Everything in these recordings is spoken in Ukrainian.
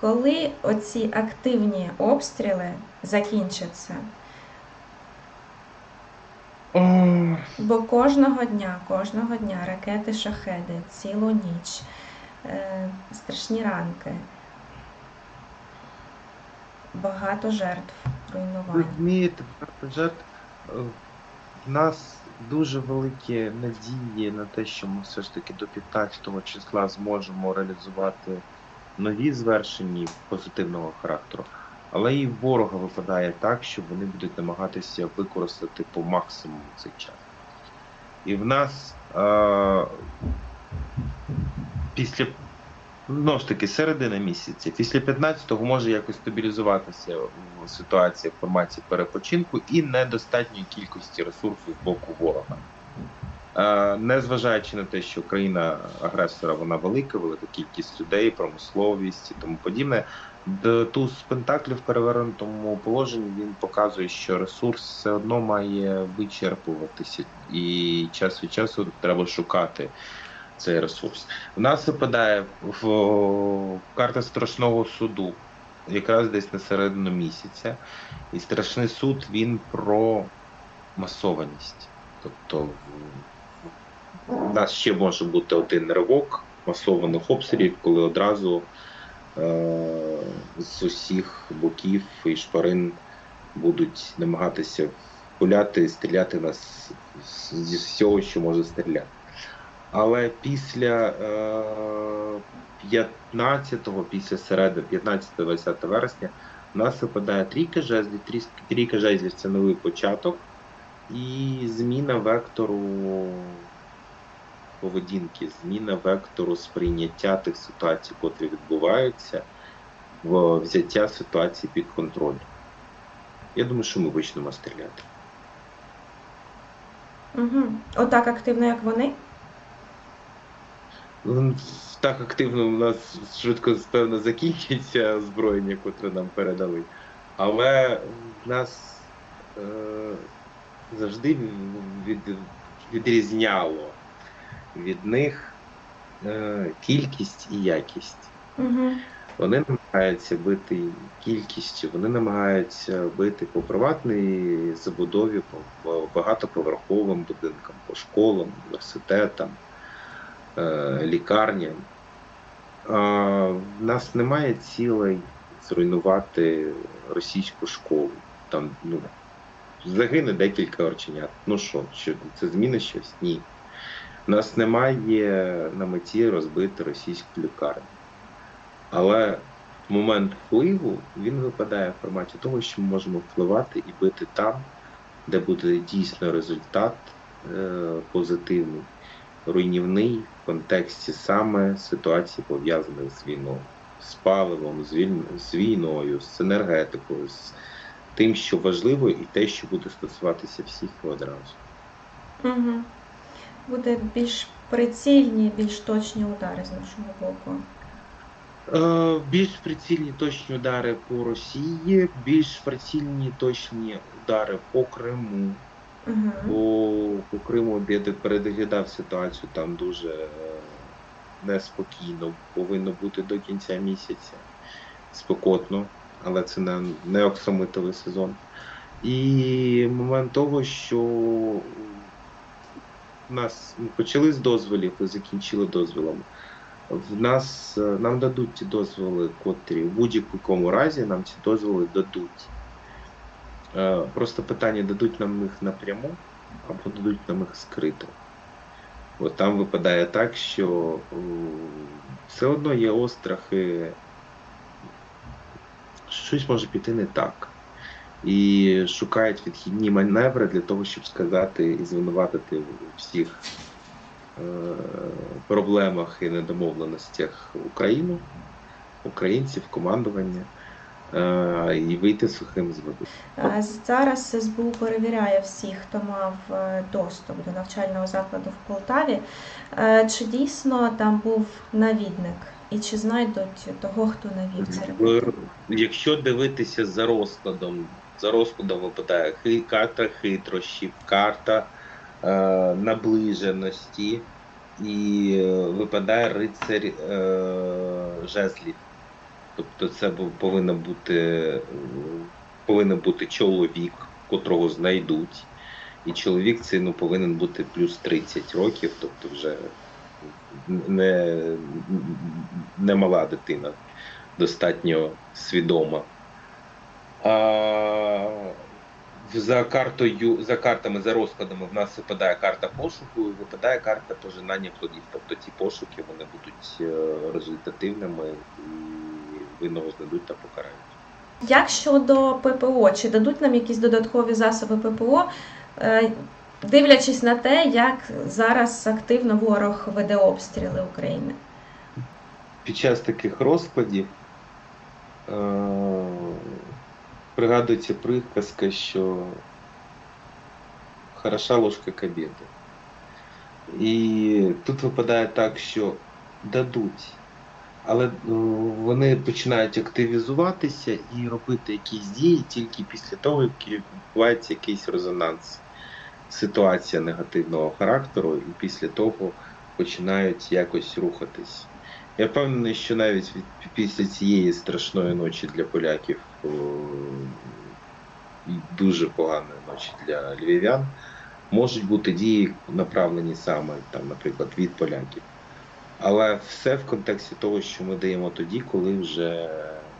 Коли оці активні обстріли закінчаться? Бо кожного дня, кожного дня ракети шахеди, цілу ніч, е, страшні ранки, багато жертв, руйнувань. розумієте, багато жертв. Е, В нас дуже великі надії на те, що ми все ж таки до 15 числа зможемо реалізувати нові звершення позитивного характеру. Але і ворога випадає так, що вони будуть намагатися використати по максимуму цей час. І в нас е- після знову ж таки середина місяця, після 15-го може якось стабілізуватися ситуація в форматі перепочинку і недостатньої кількості ресурсу з боку ворога. Е, Незважаючи на те, що країна агресора вона велика, велика кількість людей, промисловість і тому подібне. Туз Пентаклів в перевернутому положенні він показує, що ресурс все одно має вичерпуватися, і час від часу треба шукати цей ресурс. У нас випадає в карта страшного суду, якраз десь на середину місяця. І страшний суд він про масованість. Тобто у нас ще може бути один ривок масованих обстрілів, коли одразу е- з усіх боків і шпарин будуть намагатися пуляти, стріляти нас зі всього, що може стріляти. Але після е, 15-го, після середи, 15-20 вересня, у нас випадає трійка жезлів. Трійка жезлів це новий початок і зміна вектору поведінки, зміна вектору сприйняття тих ситуацій, котрі відбуваються, в взяття ситуації під контроль. Я думаю, що ми почнемо стріляти. Угу. Отак активно, як вони? Ну, Так активно у нас швидко певно закінчиться озброєння, котре нам передали. Але в нас е, завжди від, відрізняло від них е, кількість і якість. Угу. Вони намагаються бити кількістю, вони намагаються бити по приватній забудові, по багатоповерховим будинкам, по школам, університетам, е, лікарням. А в нас немає цілей зруйнувати російську школу. Там ну, загине декілька орченят. Ну що, що це зміни щось? Ні. У нас немає на меті розбити російську лікарню. Але момент впливу він випадає в форматі того, що ми можемо впливати і бити там, де буде дійсно результат е, позитивний, руйнівний в контексті саме ситуації, пов'язаних з війною, з паливом, з, війн, з війною, з енергетикою, з тим, що важливо, і те, що буде стосуватися всіх одразу. Угу. Буде більш прицільні, більш точні удари з нашого боку. Е, Більш прицільні точні удари по Росії, більш прицільні точні удари по Криму. Угу. По, по Криму я переглядав ситуацію там дуже е, неспокійно. Повинно бути до кінця місяця. Спекотно, але це не, не оксамитовий сезон. І момент того, що в нас почали з дозволів і закінчили дозволами. В нас е, нам дадуть ті дозволи, котрі в будь-якому разі нам ці дозволи дадуть. Е, Просто питання дадуть нам їх напряму або дадуть нам їх скрито. От там випадає так, що все одно є острахи, щось може піти не так. І шукають відхідні маневри для того, щоб сказати і звинуватити у всіх е, проблемах і недомовленостях Україну, українців, командування е, і вийти сухим з води. Зараз СБУ перевіряє всіх, хто мав е, доступ до навчального закладу в Полтаві. Е, Чи дійсно там був навідник? І чи знайдуть того, хто навів? В- Якщо дивитися за розкладом, за розкладом випадає карта хитрощів, карта е, наближеності і е, випадає рицарь е, жезлів. Тобто це повинен бути, повинен бути чоловік, котрого знайдуть. І чоловік цей ну, повинен бути плюс 30 років, тобто вже не, не мала дитина, достатньо свідома. За картою, за картами, за розкладами в нас випадає карта пошуку і випадає карта пожинання плодів. Тобто ці пошуки вони будуть е, результативними і винного знайдуть та покарають. Як щодо ППО, чи дадуть нам якісь додаткові засоби ППО, е, дивлячись на те, як зараз активно ворог веде обстріли України? Під час таких розкладів е- пригадується приказка, що хороша ложка к обіду. І тут випадає так, що дадуть, але е, вони починають активізуватися і робити якісь дії тільки після того, як відбувається якийсь резонанс, ситуація негативного характеру, і після того починають якось рухатись. Я впевнений, що навіть від, після цієї страшної ночі для поляків і дуже поганої ночі для львів'ян можуть бути дії направлені саме там, наприклад, від поляків. Але все в контексті того, що ми даємо тоді, коли вже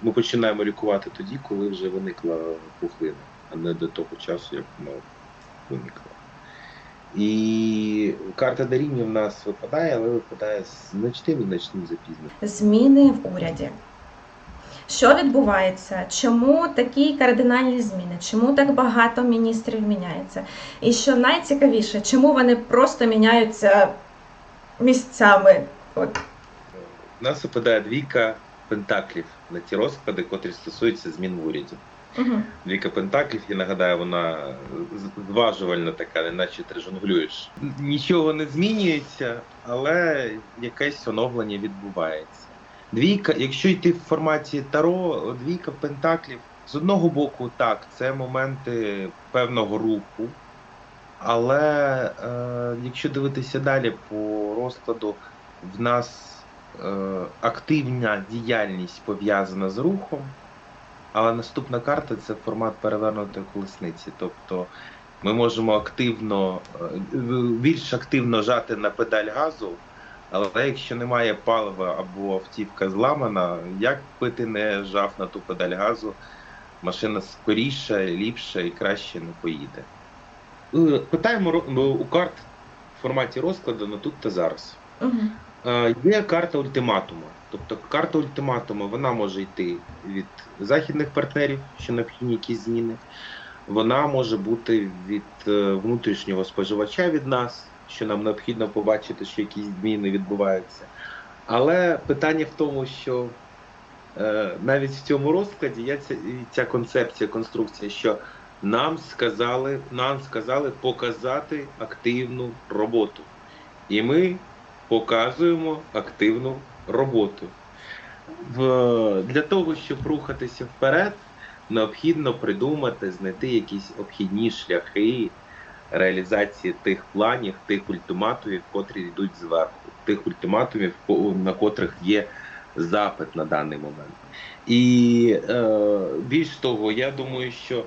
ми починаємо лікувати тоді, коли вже виникла пухлина, а не до того часу, як вона виникла. І карта даріння в нас випадає, але випадає з значним і значним запізненням. Зміни в уряді. Що відбувається? Чому такі кардинальні зміни? Чому так багато міністрів міняється? І що найцікавіше, чому вони просто міняються місцями? От У нас випадає двійка пентаклів на ті розклади, котрі стосуються змін в уряді. Угу. Двійка пентаклів, я нагадаю, вона зважувальна така, неначе ти жонглюєш. Нічого не змінюється, але якесь оновлення відбувається. Двійка, якщо йти в форматі Таро, двійка пентаклів з одного боку, так, це моменти певного руху. Але е, якщо дивитися далі по розкладу, в нас е, активна діяльність пов'язана з рухом. Але наступна карта це формат перевернутої колесниці. Тобто ми можемо активно, е, більш активно жати на педаль газу, але якщо немає палива або автівка зламана, як би ти не жав на ту педаль газу, машина скоріше, ліпше і краще не поїде. Е, Питаємо у карт в форматі розкладу на тут та зараз. Угу. Е, Є карта ультиматуму. Тобто карта ультиматуму вона може йти від західних партнерів, що необхідні якісь зміни. Вона може бути від е, внутрішнього споживача від нас, що нам необхідно побачити, що якісь зміни відбуваються. Але питання в тому, що е, навіть в цьому розкладі є ця, ця концепція, конструкція, що нам сказали, нам сказали показати активну роботу. І ми показуємо активну роботу. В, для того, щоб рухатися вперед, необхідно придумати, знайти якісь обхідні шляхи реалізації тих планів, тих ультиматумів, котрі йдуть зверху, тих ультиматумів, на котрих є запит на даний момент. І е, більш того, я думаю, що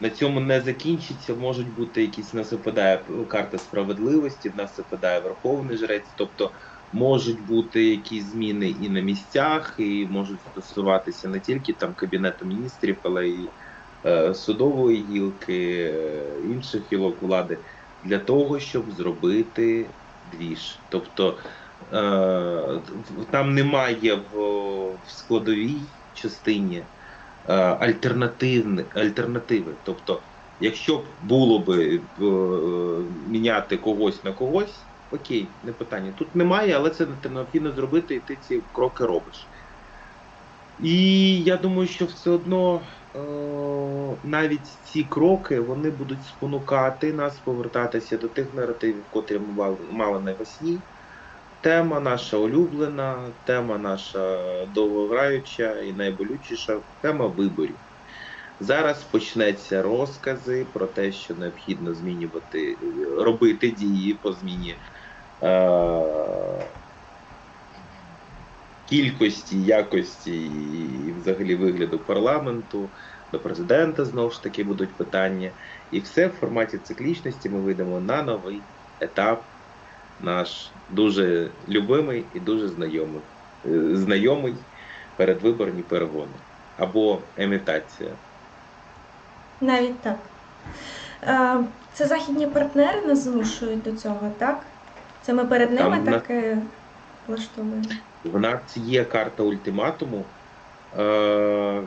на цьому не закінчиться, можуть бути якісь в нас випадає карта справедливості, в нас випадає Верховний Жрець, тобто можуть бути якісь зміни і на місцях, і можуть стосуватися не тільки там Кабінету міністрів, але й е, судової гілки, е, інших гілок влади, для того, щоб зробити двіж. Тобто е, там немає в, в складовій частині е, альтернативни, альтернативи. Тобто, якщо б було би е, міняти когось на когось, окей, не питання. Тут немає, але це не- необхідно зробити, і ти ці кроки робиш. І я думаю, що все одно е, навіть ці кроки вони будуть спонукати нас повертатися до тих наративів, котрі ми мали навесні. Тема наша улюблена, тема наша довгограюча і найболючіша тема виборів. Зараз почнеться розкази про те, що необхідно змінювати, робити дії по зміні е, кількості, якості і взагалі вигляду парламенту, до президента знову ж таки будуть питання. І все в форматі циклічності ми вийдемо на новий етап, наш дуже любимий і дуже знайомий, е, знайомий передвиборні перегони або емітація. Навіть так. Е, Це західні партнери нас змушують до цього, так? Це ми перед ними Там на- влаштовуємо. В нас є карта ультиматуму. Е,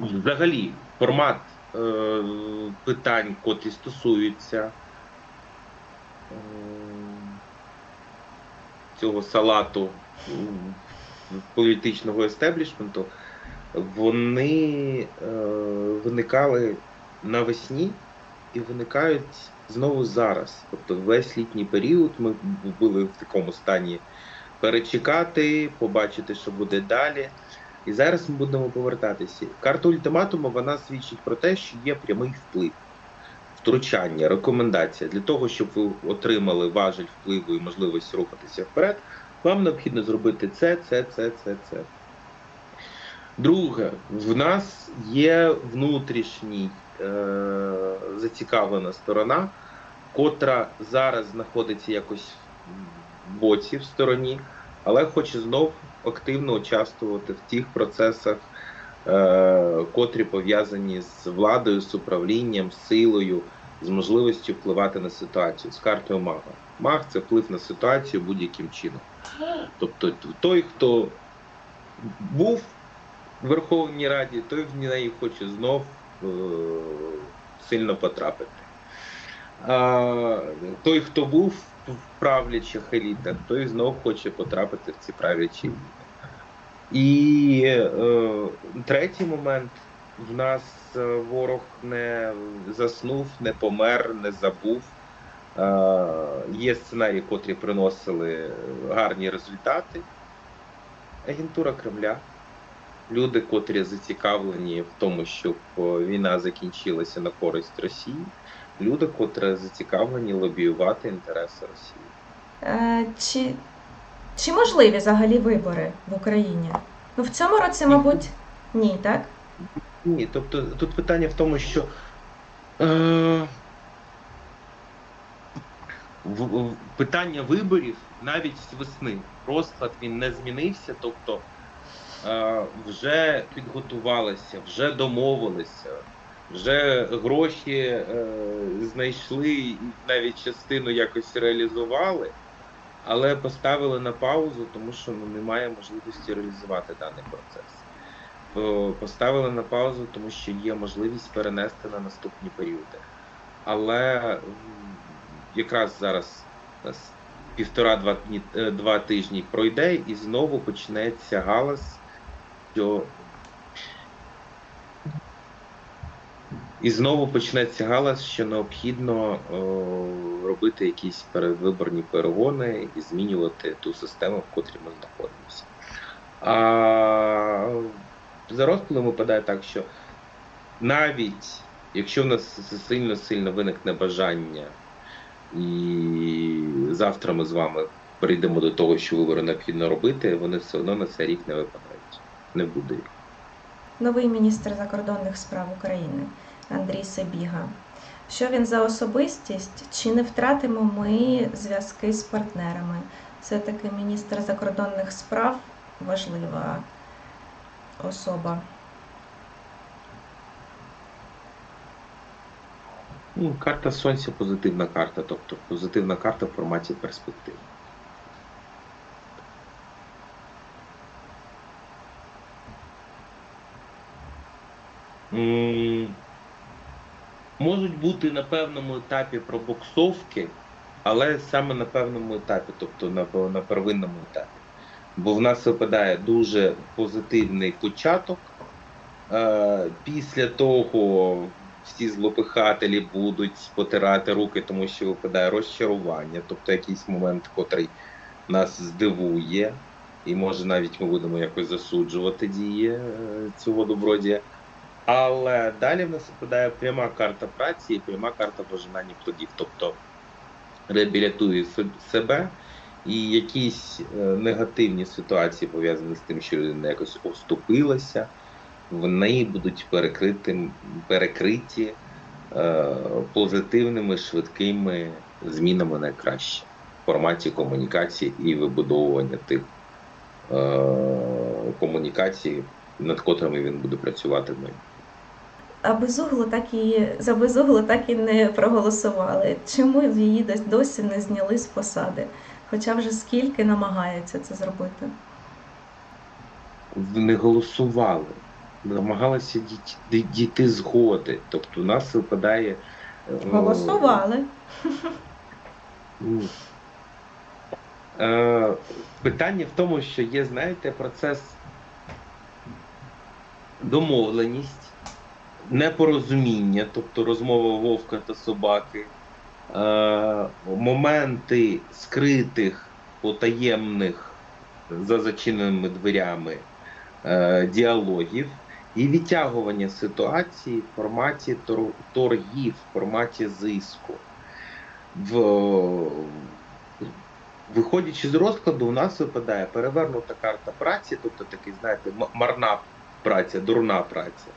Взагалі, формат е, питань, котрі стосуються е, цього салату політичного естеблішменту, вони е, виникали навесні і виникають знову зараз. Тобто весь літній період ми були в такому стані перечекати, побачити, що буде далі. І зараз ми будемо повертатися. Карта ультиматуму вона свідчить про те, що є прямий вплив, втручання, рекомендація для того, щоб ви отримали важель впливу і можливість рухатися вперед. Вам необхідно зробити це, це, це, це, це. Друге, в нас є внутрішній е- зацікавлена сторона, котра зараз знаходиться якось в боці в стороні, але хоче знов активно участвувати в тих процесах, котрі пов'язані з владою, з управлінням, з силою, з можливістю впливати на ситуацію з картою мага. Маг це вплив на ситуацію будь-яким чином. Тобто той, хто був в Верховній Раді, той в неї хоче знов е- сильно потрапити. А, той, хто був в правлячих елітах, той знов хоче потрапити в ці правлячі еліти. І е, третій момент: в нас е, ворог не заснув, не помер, не забув. Е, є сценарії, котрі приносили гарні результати. Агентура Кремля. Люди, котрі зацікавлені в тому, щоб е, війна закінчилася на користь Росії, люди, котрі зацікавлені лобіювати інтереси Росії. Е, Чи, чи можливі взагалі вибори в Україні? Ну, в цьому році, мабуть, ні, так? Ні, тобто тут питання в тому, що е, в, питання виборів навіть з весни. Розклад він не змінився, тобто е, вже підготувалися, вже домовилися, вже гроші е, знайшли і навіть частину якось реалізували, але поставили на паузу, тому що ну, немає можливості реалізувати даний процес. Е, Поставили на паузу, тому що є можливість перенести на наступні періоди. Але якраз зараз нас півтора-два дні е, два тижні пройде, і знову почнеться галас, що і знову почнеться галас, що необхідно е, робити якісь передвиборні перегони і змінювати ту систему, в котрій ми знаходимося. А за розкладом випадає так, що навіть якщо в нас сильно-сильно виникне бажання, і завтра ми з вами перейдемо до того, що вибори необхідно робити, вони все одно на цей рік не випадають. Не буде. Новий міністр закордонних справ України Андрій Сабіга. Що він за особистість? Чи не втратимо ми зв'язки з партнерами? Це таки міністр закордонних справ важлива особа. Ну, карта Сонця позитивна карта, тобто позитивна карта в форматі перспектив. М, Можуть бути на певному етапі пробуксовки, але саме на певному етапі, тобто на, на первинному етапі. Бо в нас випадає дуже позитивний початок. Е, Після того всі злопихателі будуть потирати руки, тому що випадає розчарування, тобто якийсь момент, котрий нас здивує, і може навіть ми будемо якось засуджувати дії е, цього добродія. Але далі в нас випадає пряма карта праці і пряма карта пожинання плодів, тобто реабілітує себе І якісь е, негативні ситуації пов'язані з тим, що людина якось оступилася, вони будуть перекриті, перекриті е, позитивними швидкими змінами на краще в форматі комунікації і вибудовування тих е, комунікацій, над котрими він буде працювати в. А безугло так і за безугло так і не проголосували. Чому її дос- досі не зняли з посади? Хоча вже скільки намагаються це зробити. не голосували, намагалися дійти, дій- дійти згоди. Тобто у нас випадає. е, Голосували. Е, питання в тому, що є, знаєте, процес домовленість, непорозуміння, тобто розмова вовка та собаки, е, моменти скритих, потаємних за зачиненими дверями е, діалогів і відтягування ситуації в форматі тор- торгів, в форматі зиску. В, виходячи з розкладу, у нас випадає перевернута карта праці, тобто такий, знаєте, марна праця, дурна праця.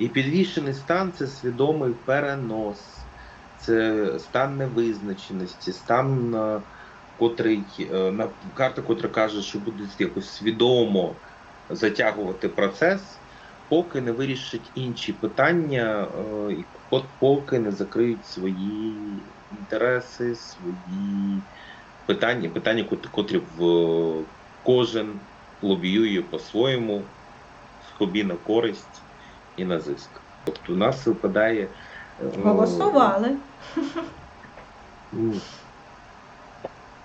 І підвішений стан це свідомий перенос, це стан невизначеності, стан, е, котрий е, на карта, котра каже, що буде якось свідомо затягувати процес, поки не вирішить інші питання, е, і поки не закриють свої інтереси, свої питання, питання, котрі в кожен лобіює по-своєму, собі на користь і на зиск. Тобто у нас випадає. е, Голосували.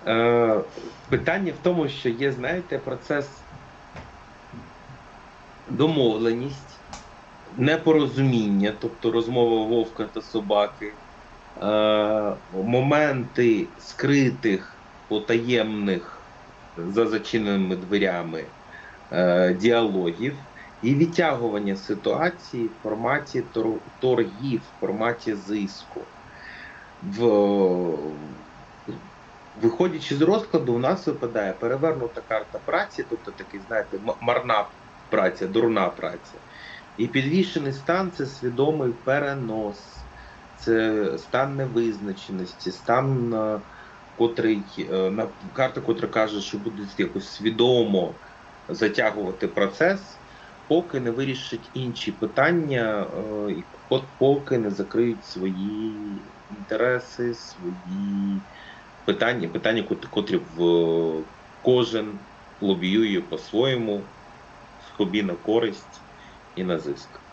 Е, питання в тому, що є, знаєте, процес домовленість, непорозуміння, тобто розмова вовка та собаки, е, моменти скритих, потаємних за зачиненими дверями діалогів і відтягування ситуації в форматі торгів, в форматі зиску. В, виходячи з розкладу, у нас випадає перевернута карта праці, тобто такий, знаєте, марна праця, дурна праця. І підвішений стан це свідомий перенос, це стан невизначеності, стан, е, котрий, е, карта, котра каже, що буде якось свідомо затягувати процес, поки не вирішить інші питання, е, і от поки не закриють свої інтереси, свої питання, питання, кот- котрі в кожен лобіює по-своєму, собі на користь і на зиск.